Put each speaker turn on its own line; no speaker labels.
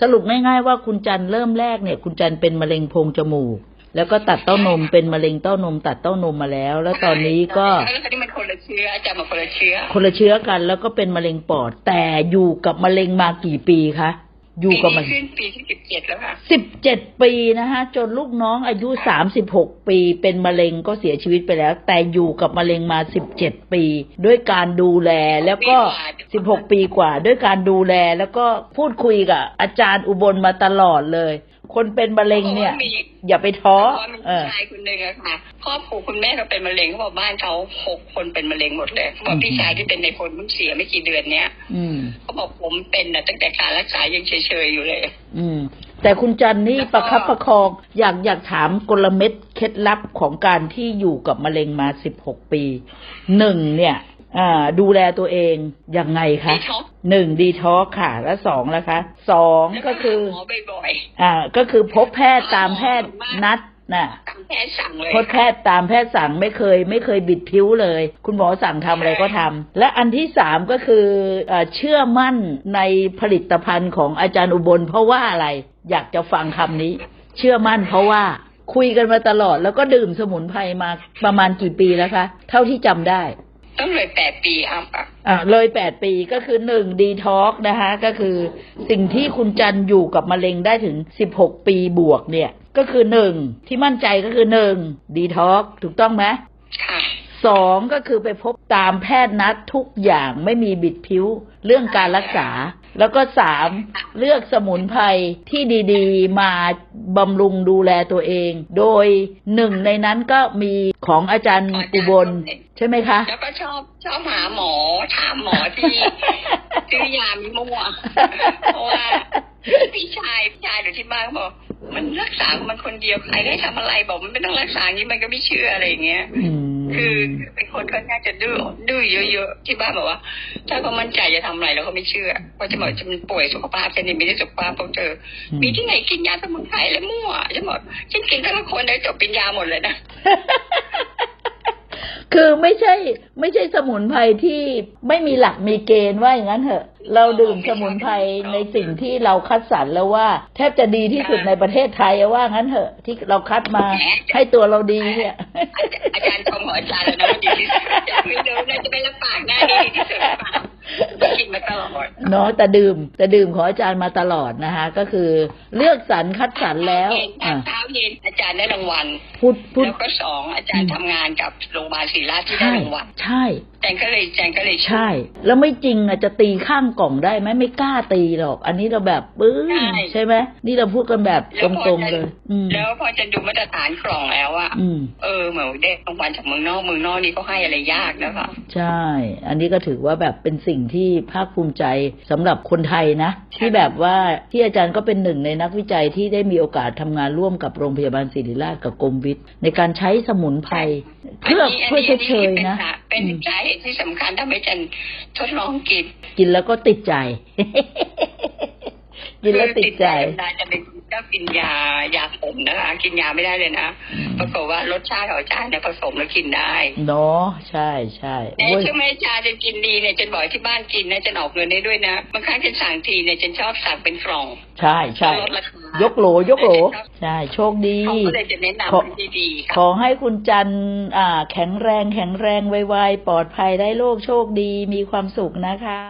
สรุปง่ายๆว่าคุณจันเริ่มแรกเนี่ย คุณจันเป็นมะเร็งโพรงจมูก แล้วก็ตัดเต้านมเป็นมะเร็งเต้านม ตัดเต้านมมาแล้ว แล้วตอนนี้ก็
แล้วตอนนี้มันคนละเชื้ออาจารย์มาคนละเชื้อ
คนละเชื้อกัน แล้วก็เป็นมะเร็งปอด แต่อยู่กับมะเร็งมากี่ปีคะ อยู่กับมัน
ปีนี้ขึ้นปีที่สิบเจ็ดแล้วค่ะ
สิบเจ็ดปีนะฮะจนลูกน้องอายุสามสิบหกปี เป็นมะเร็งก็เสียชีวิตไปแล้ว แต่อยู่กับมะเร็งมาสิบเจ็ดปี ด้วยการดูแลแล้วก็สิบหกปีกว่า ด้วยการดูแลแล้วก็พูดคุยกับอาจารย์อุบลมาตลอดเลย คนเป็นมะเร็งเนี่ย อย่าไปท้อ
เพราะว่ามี
เออ
ชายคนหนึ่งอะค่ะครอบครัวคุณแม่เขาเป็นมะเร็งเขาบอกบ้านเขาหกคนเป็นมะเร็งหมดเลยเขาบอกพี่ชายที่เป็นในคนเพิ่งเสียไม่กี่เดือนเนี้ย
อืม
เขาบอกผมเป็นนะตั้งแต่การรักษายังเฉยๆอยู่เลย
อืม แต่คุณจันนี่
แล้วก็
ประคับประคองอยากอยากถามกลเม็ดเคล็ดลับของการที่อยู่กับมะเร็งมาสิบหกปีหนึ่งเนี่ยอ่า ดูแลตัวเองยังไงคะ
ดีท็อกซ์
หนึ่งดีท็อกค่ะ แล้วสองแล้วคะสองก็คือ
หมอบ่อย
อ่า ก็คือพบแพทย์ตามแพทย์นัดน่ะ
ๆตามแพทย์สั่งเลย
พบแพทย์ตามแพทย์สั่งไม่เคย ไม่เคยบิดพิ้วเลย คุณหมอสั่งทำอะไรก็ทำและอันที่สามก็คือเอ่อเชื่อมั่นในผลิตภัณฑ์ของอาจารย์อุบล เพราะว่าอะไรอยากจะฟังคำนี้ เชื่อมั่นเพราะว่าคุยกันมาตลอด แล้วก็ดื่มสมุนไพรมาประมาณกี่ปีแล้วคะ เท่าที่จำได้
ต้องเลยแปดปีอัพอะ
อ่าเลยแปดปีก็คือหนึ่งดีท็อกนะคะ ก็คือสิ่งที่คุณจันอยู่กับมะเร็งได้ถึงสิบหกปีบวกเนี่ย ก็คือหนึ่งที่มั่นใจก็คือหนึ่งดีท็อกถูกต้องไหม
ค่ะ
สองก็คือไปพบตามแพทย์นัดทุกอย่างไม่มีบิดผิวเรื่องการรักษา แล้วก็สามเลือกสมุนไพรที่ดีๆ มาบำรุงดูแลตัวเอง โดยหนึ่งในนั้นก็มีของอาจารย์อุบล ใช่ไหมคะ
แล้วก็ชอบชอบหาหมอถามหมอที่ซื้อยามีมั่วเพราะว่าพี่ชายพี่ชายอยู่ที่บ้านเขาบอกมันรักษามันคนเดียวใครได้ทำอะไรบอกมันไม่ต้องรักษาอย่างนี้มันก็ไม่เชื่ออะไรอย่างเงี้ย
อืม
คือเป็นคนค่อนข้างจะดื้อดื้อเยอะๆที่บ้านบอกว่า ถ้าเขามั่นใจจะทำอะไรแล้วเขาไม่เชื่อเพราะจะบอกจะมันป่วยสุขภาพฉันนี่ไม่ได้สุขภาพพวกเธออ
ม
มีที่ไหนกินยาสมุนไพรแล้วมั่วฉันบอกฉันกินทั้งคนได้จบเป็นยาหมดเลยนะ
คือไม่ใช่ไม่ใช่สมุนไพรที่ไม่มีหลักมีเกณฑ์ว่าอย่างนั้นเถอะ เราดื่มสมุนไพรในสิ่งที่เราคัดสรรแล้วว่า แทบจะดีที่สุดในประเทศไทยอะว่างั้นเถอะที่เราคัดมาให้ตัวเราดีเนี่ย
อาจารย์ชมของอาจารย์แล้วนะว่าดีที่สุดจะไม่รู้นะจะไม่รับปากหน้าดีที่สุดหรือเปล่า กินมาตลอด
เนาะแต่ดื่มแต่ดื่มของอาจารย์มาตลอดนะคะ ก็คือเลือกสรรคัดสรรแล้ว
เย็น
อะ
เช้าเย็นอาจารย์ได้รางวัล
พูดพูด
แล้วก็สองอาจารย์ทำงานกับโรงพยาบาลศรีราชที่ได้
ใช่
รางวัล
ใช่
แจงก็เลยแจงก็เลย
ใช่ แล้วไม่จริงอะจะตีข้างกล่องได้ไหมไม่กล้าตีหรอก อันนี้เราแบบปื้นใช่ไหมนี่เราพูดกันแบบตรงๆเลยอืม
แล้วพอจะดูมาตรฐานกล่องแล้วอะ
อืม
เออเหมือนได้รางวัลจากเมืองนอกเมืองนอกนี่ก็ให้อะไรยากนะคะ
ใช่ อันนี้ก็ถือว่าแบบเป็นสิ่งที่ภาคภูมิใจสำหรับคนไทยนะ ที่แบบว่าที่อาจารย์ก็เป็นหนึ่งในนักวิจัยที่ได้มีโอกาสทำงานร่วมกับโรงพยาบาลศิริราชกับกรมวิทย์ ในการใช้สมุนไพรเพื่อเพื่อชดเชยนะ
เป็น
อืม
สาเหตุที่สำคัญทำให้จันทดลองกิน
กินแล้วก็ติดใจ กินแล้วติดใจ
คือติดใจจะเป็นก็กินยายาผมนะคะกินยาไม่ได้เลยนะ
อืม
ปรากฏว่ารสชาติของอาจารย์เนี่ยผสมแล้วกินได้
เนาะใช่ใช่
แต่
โอ้ย
เชื่อไหมอาจารย์จะกินดีเนี่ยจันบอกให้ที่บ้านกินนะจันออกเงินได้ด้วยนะบางครั้งจันสั่งทีเนี่ยจันชอบสั่งเป็นกล่อง
ใช่ใช่
ลดราคาย
กโหลยกโหลใช่โชคดี
เขาก็เลยจะแนะนำ
ขอ
ให้ดีๆค่ะ
ขอให้คุณจันทร์อ่า แข็งแรงแข็งแรงไวๆปลอดภัยได้โลกโชคดีมีความสุขนะคะ